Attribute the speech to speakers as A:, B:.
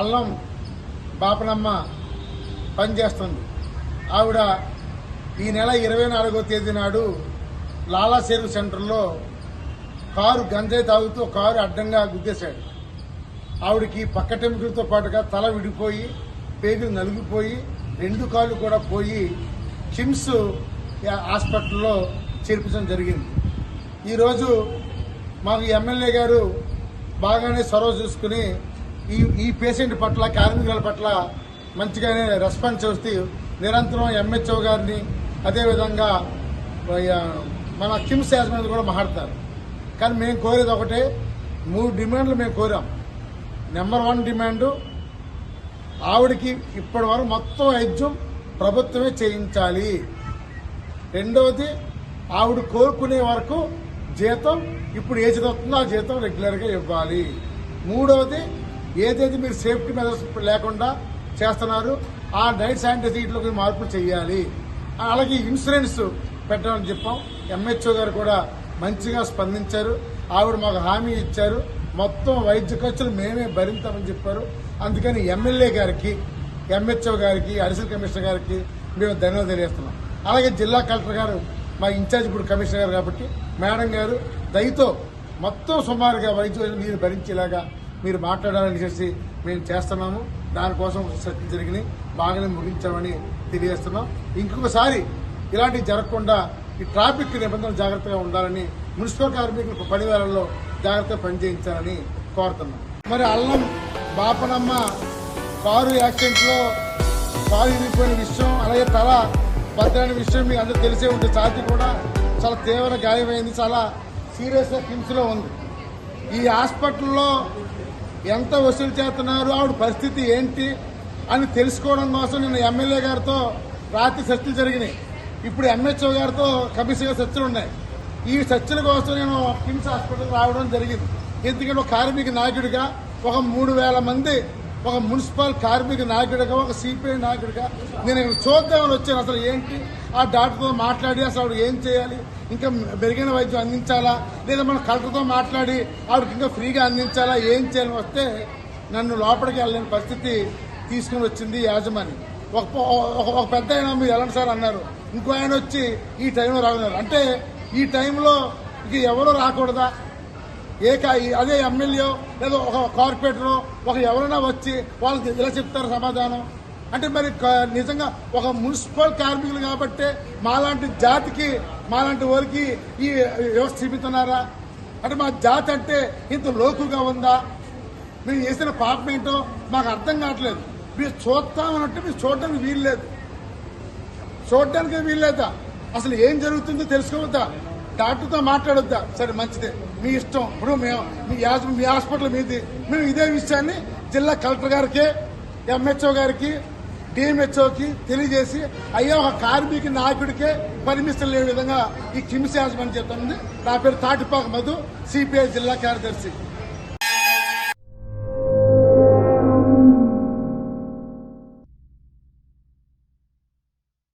A: అల్లం బాపనమ్మ పనిచేస్తుంది. ఆవిడ ఈ నెల ఇరవై నాలుగో తేదీ నాడు లాలా చెరువు సెంటర్లో కారు గంజాయి తాగుతూ కారు అడ్డంగా గుద్దేశాడు. ఆవిడకి పక్క టెంకులతో పాటుగా తల విడిపోయి పేగులు నలిగిపోయి రెండు కాళ్ళు కూడా పోయి కిమ్స్ హాస్పిటల్లో చేర్పించడం జరిగింది. ఈరోజు మాకు ఎమ్మెల్యే గారు బాగానే చొరవ చూసుకుని ఈ ఈ పేషెంట్ పట్ల కార్మికుల పట్ల మంచిగానే రెస్పాన్స్ వస్తే నిరంతరం ఎంహెచ్ఓ గారిని అదేవిధంగా మన కిమ్స్ యాజమాన్యం కూడా మాట్లాడతారు. కానీ మేము కోరేది ఒకటే మూడు డిమాండ్లు మేము కోరాం. నెంబర్ వన్ డిమాండు ఆవిడకి ఇప్పటి వరకు మొత్తం వైద్యం ప్రభుత్వమే చేయించాలి. రెండవది ఆవిడ కోరుకునే వరకు జీతం ఇప్పుడు ఏ జీతం వస్తుందో ఆ జీతం రెగ్యులర్గా ఇవ్వాలి. మూడవది ఏదైతే మీరు సేఫ్టీ మెజర్స్ లేకుండా చేస్తున్నారు ఆ డైట్ శానిటైజర్లోకి మార్పులు చేయాలి. అలాగే ఇన్సూరెన్స్ పెట్టాలని చెప్పాం. ఎంహెచ్ఓ గారు కూడా మంచిగా స్పందించారు. ఆవిడ మాకు హామీ ఇచ్చారు. మొత్తం వైద్య ఖర్చులు మేమే భరించామని చెప్పారు. అందుకని ఎమ్మెల్యే గారికి ఎంహెచ్ఓ గారికి అడిషనల్ కమిషనర్ గారికి మేము ధన్యవాదాలు తెలియజేస్తున్నాం. అలాగే జిల్లా కలెక్టర్ గారు మా ఇన్ఛార్జ్ ఇప్పుడు కమిషనర్ గారు కాబట్టి మేడం గారు దయతో మొత్తం సుమారుగా వైద్యులు మీరు భరించేలాగా మీరు మాట్లాడాలని చేసి మేము చేస్తున్నాము. దానికోసం చర్చలు జరిగినాయి. బాగానే ముగించామని తెలియజేస్తున్నాం. ఇంకొకసారి ఇలాంటివి జరగకుండా ఈ ట్రాఫిక్ నిబంధనలు జాగ్రత్తగా ఉండాలని మున్సిపల్ కార్మికులకు పనివేళల్లో జాగ్రత్తగా పనిచేయించాలని కోరుతున్నాం. మరి అల్లం బాపనమ్మ కారు యాక్సిడెంట్లో కారు ఇరిగిపోయిన విషయం అలాగే తల బద్దలైన విషయం మీకు అందరూ తెలిసే ఉండే ఛాతీ కూడా చాలా తీవ్ర గాయమైంది చాలా సీరియస్గా కిమ్స్లో ఉంది. ఈ హాస్పిటల్లో ఎంత వసూలు చేస్తున్నారు ఆవిడ పరిస్థితి ఏంటి అని తెలుసుకోవడం కోసం నిన్న ఎమ్మెల్యే గారితో రాత్రి చర్చలు జరిగినాయి. ఇప్పుడు ఎంహెచ్ఓ గారితో కమిషన్గా చర్చలు ఉన్నాయి. ఈ చర్చల కోసం నేను కిమ్స్ హాస్పిటల్ రావడం జరిగింది. ఎందుకంటే ఒక కార్మిక నాయకుడిగా ఒక మూడు వేల మంది ఒక మున్సిపల్ కార్మిక నాయకుడిగా ఒక సిపిఐ నాయకుడిగా నేను ఇక్కడ చూద్దామని వచ్చాను. అసలు ఏంటి? ఆ డాక్టర్తో మాట్లాడి అసలు ఆవిడ ఏం చేయాలి? ఇంకా మెరుగైన వైద్యం అందించాలా? లేదా మన కలెక్టర్తో మాట్లాడి ఆవిడకి ఇంకా ఫ్రీగా అందించాలా? ఏం చేయాలని వస్తే నన్ను లోపలికి వెళ్ళలేని పరిస్థితి తీసుకుని వచ్చింది యాజమాని ఒక ఒక- పెద్ద ఆయన మీరు వెళ్ళండి సార్ అన్నారు. ఇంకో ఆయన వచ్చి ఈ టైంలో రాకున్నారు అంటే ఈ టైంలో ఇక ఎవరో రాకూడదా? ఏ అదే ఎమ్మెల్యే లేదా ఒక కార్పొరేటరో ఒక ఎవరైనా వచ్చి వాళ్ళకి ఇలా చెప్తారు సమాధానం. అంటే మరి నిజంగా ఒక మున్సిపల్ కార్మికులు కాబట్టి మాలాంటి జాతికి మాలాంటి వారికి ఈ వ్యవస్థ చూపుతున్నారా అంటే మా జాతి అంటే ఇంత లోకుగా ఉందా? మీరు చేసిన పాపం ఏంటో మాకు అర్థం కావట్లేదు. మీరు చూస్తామనంటే మీరు చూడడానికి వీలు లేదు చూడడానికి వీల్లేదా? అసలు ఏం జరుగుతుందో తెలుసుకోవద్దా? డాక్టర్తో మాట్లాడొద్దా? సరే మంచిదే. మీ ఇష్టం. ఇప్పుడు మేము మీ మీ హాస్పిటల్ మీది. మేము ఇదే విషయాన్ని జిల్లా కలెక్టర్ గారికి ఎంహెచ్ఓ గారికి డిఎంహెచ్ఓకి తెలియజేసి అయ్యా ఒక కార్మిక నాయకుడికే పర్మిషన్ లేని విధంగా ఈ కిమ్స్ యాజమాన్యం చెప్తుంది నా పేరు తాటిపాక మధు సిపిఐ జిల్లా కార్యదర్శి.